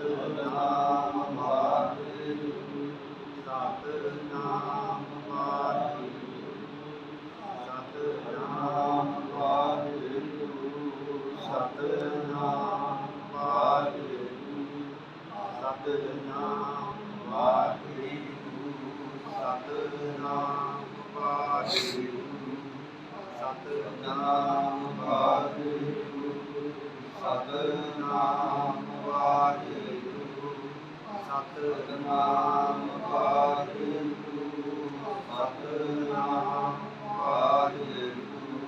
ਸਤਨਾਮ ਵਾਹਿਗੁਰੂ ਸਤਨਾਮ ਵਾਹਿਗੁਰੂ ਸਤਨਾਮ ਵਾਹਿਗੁਰੂ ਸਤਨਾਮ ਵਾਹਿਗੁਰੂ ਸਤਨਾਮ ਵਾਹਿਗੁਰੂ ਸਤਨਾਮ ਵਾਹਿਗੁਰੂ ਸਤਨਾਮ ਵਾਹਿਗੁਰੂ ਸਤਨਾਮ ਵਾਹਿਗੁਰੂ ਸਤਨਾਮ ਵਾਹਿਗੁਰੂ ਸਤਨਾਮ ਵਾਹਿਗੁਰੂ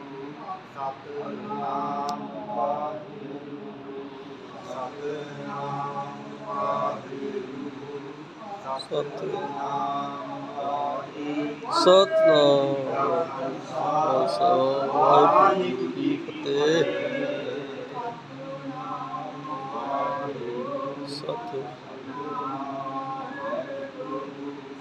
ਸਤਨਾਮ ਵਾਹਿਗੁਰੂ ਸਤਨਾਮ ਵਾਹਿਗੁਰੂ ਸਤਨਾਮ ਵਾਹਿਗੁਰੂ ਸਤਨਾਮ ਵਾਹਿਗੁਰੂ ਕੀ ਫਤਿਹ ਸਤਿ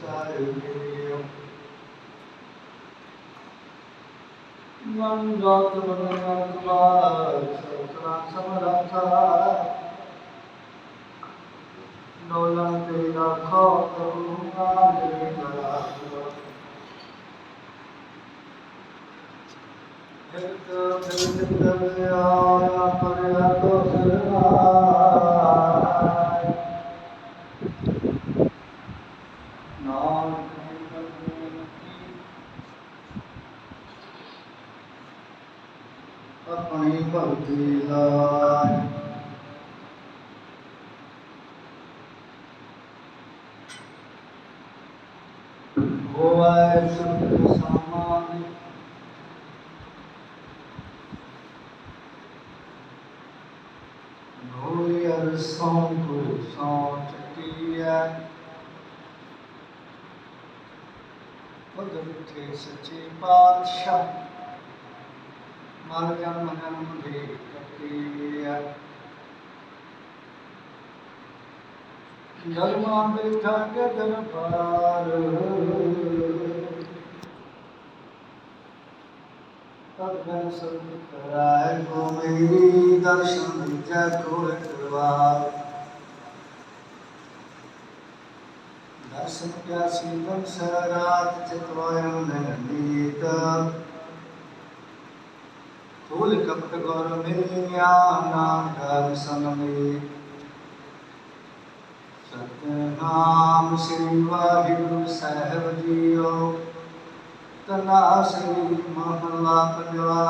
sarılıyor. Mandalmanaklar sakrasamrata Nolandela kavungalela Ekta ekta ya ਕੀ ਲਾਜ ਹੋਵੇ ਸਭ ਸਮਾਨ ਹੋਈ ਅਰਸਾਂ ਕੋ ਸੌਂਚ ਕੀਆ ਭਗਤ ਸੱਚੇ ਪਾਤਸ਼ਾਹ మార్గం మనం ధర్మామృతంగ దర్బారు ਪਗਨ ਸੁਖ ਕਰਾਇ ਗੋਮੀ ਦਰਸ਼ਨ ਜਗੁਰ ਕਰਵਾ ਦਰਸ਼ਨ ਪਿਆਸੀ ਬੰਸਰਾਤ ਚਤਵਾਇ ਨੰਦੀਤਾ फूल कपट गौर मिलिया नाम धर्म सममे सतनाम श्री वाहिगुरु साहब जीओ तना श्री महला पंजवा।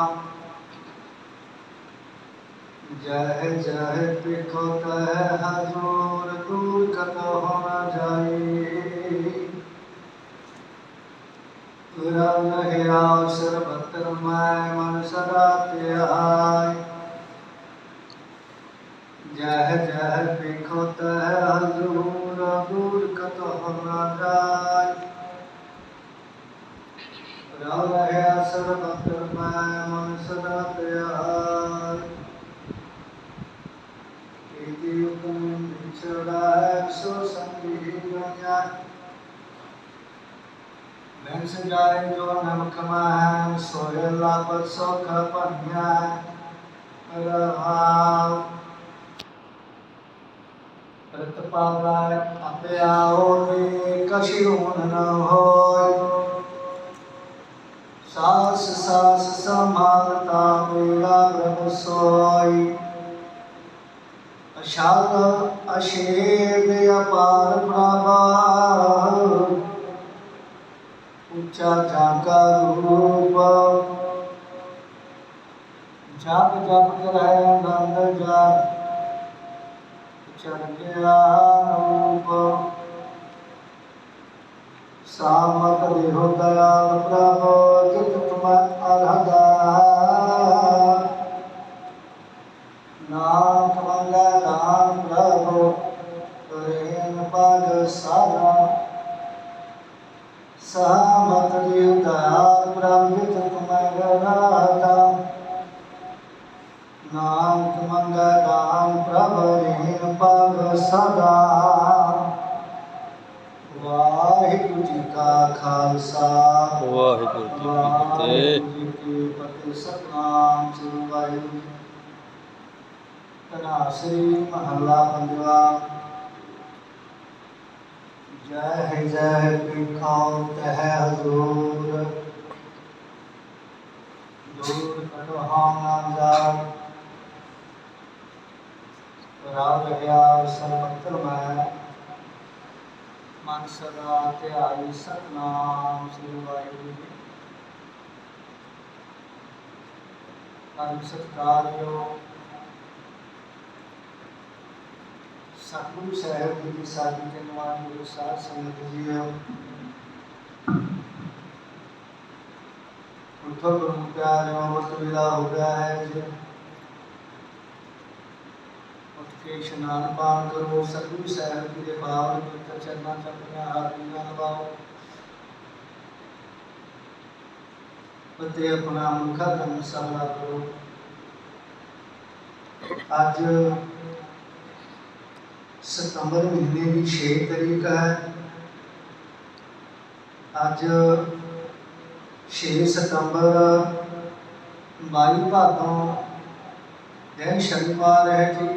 जय जय पिखो तह हजूर, दूर कतो हो न जाई ਰੰਗ ਹੈ ਆਸਰ ਬਤਰ ਮੈਂ ਮਨ ਸਦਾ ਤੇ ਆ संजायजोनं कमहं सोयल्लापसोखपन्यारहां प्रतपादाय अपे आओने कशिरोन न होय सास सास संभालता मेरा प्रभु सोय अशाल अशेद अपार प्रभाव ਉੱਚਾ ਜਾਗਾ ਰੂਪ। ਜਪ ਜਪ ਕਰੈ ਆਨੰਦ ਜਾ ਚਰਕਿਆ ਰੂਪ। ਸਾਮਤ ਦੇਹੁ ਦਇਆਲ ਪ੍ਰਭ ਜਿਤ ਤੁਮ ਅਰਹਦਾ ਨਾਮ ਮੰਗਾ ਨਾਮ ਪ੍ਰਭ ਰੇਨ ਪਦ ਸਾਦਾ ਪ੍ਰਭ ਜਿਤ ਤੁਮ ਅਰਹਦਾ ਨਾਮ ਮੰਗਾ ਨਾਮ ਪ੍ਰਭ ਰੇਨ ਪਦ ਸਦਾ ਵਾਹਿਗੁਰੂ ਜੀ ਕਾ ਖਾਲਸਾ ਵਾਹਿਗੁਰੂ ਜੀ ਕੀ ਫਤਿਹ ਸਤਨਾਮ ਸ੍ਰੀ ਵਾਹਿਗੁਰੂ ਜੀ ਤਨਾ ਸ੍ਰੀ ਮਹੱਲਾ ਪੰਜਵਾ ਜੈ ਹੈ ਜੈ ਹੈ ਪਿਖਾਉ ਤਹ ਹਜ਼ੂਰ। ਦੂਰ ਕਟੋ ਜਾ ਰਾਮ ਰਹਾ ਸਰਬਤਰ ਮੈਂ। ਮਨ ਸਦਾ ਧਿਆਈ ਸਤਨਾਮ ਸ੍ਰੀ ਵਾਹਿਗੁਰੂ ਜੀ। ਪਰਮ ਸਤਿਕਾਰਯੋ ਸਤਿਗੁਰੂ ਸਾਹਿਬ ਜੀ ਦੀ ਸਾਡੀ ਜਨਮਾਨ ਗੁਰੂ ਸਾਹਿਬ ਸੰਗਤ ਜੀ ਉਠੋ ਗੁਰੂ ਪਿਆਰਿਓ ਵਕਤ ਵੇਲਾ ਹੋ ਗਿਆ ਹੈ ਜੀ ਉੱਠ ਕੇ ਇਸ਼ਨਾਨ ਪਾਨ ਕਰੋ ਸਤਿਗੁਰੂ ਸਾਹਿਬ ਜੀ ਦੇ ਪਾਵਨ ਪਵਿੱਤਰ ਚਰਨਾਂ ਚ ਆਪਣੀਆਂ ਹਾਜ਼ਰੀਆਂ ਲਵਾਓ ਅਤੇ ਆਪਣਾ ਮੁਖਾ ਧੰਨ ਸਭਲਾ ਕਰੋ ਅੱਜ ਸਤੰਬਰ ਮਹੀਨੇ ਦੀ 6 ਤਰੀਕ ਹੈ। ਅੱਜ 6 ਸਤੰਬਰ 22 ਭਾਦੋਂ ਦਿਨ ਸ਼ਨੀਵਾਰ ਹੈ ਜੀ।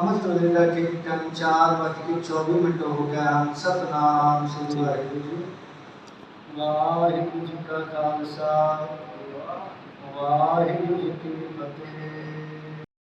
ਅਮਰ ਵੇਲੇ ਦਾ ਕਿ ਟਾਈਮ 4 ਵੱਜ ਕੇ 24 ਮਿੰਟ ਹੋ ਗਿਆ। ਸਤਨਾਮ ਸ੍ਰੀ ਵਾਹਿਗੁਰੂ ਜੀ। ਵਾਹਿਗੁਰੂ ਜੀ ਕਾ ਖਾਲਸਾ। ਵਾਹਿਗੁਰੂ ਜੀ ਕੀ ਫਤਿਹ।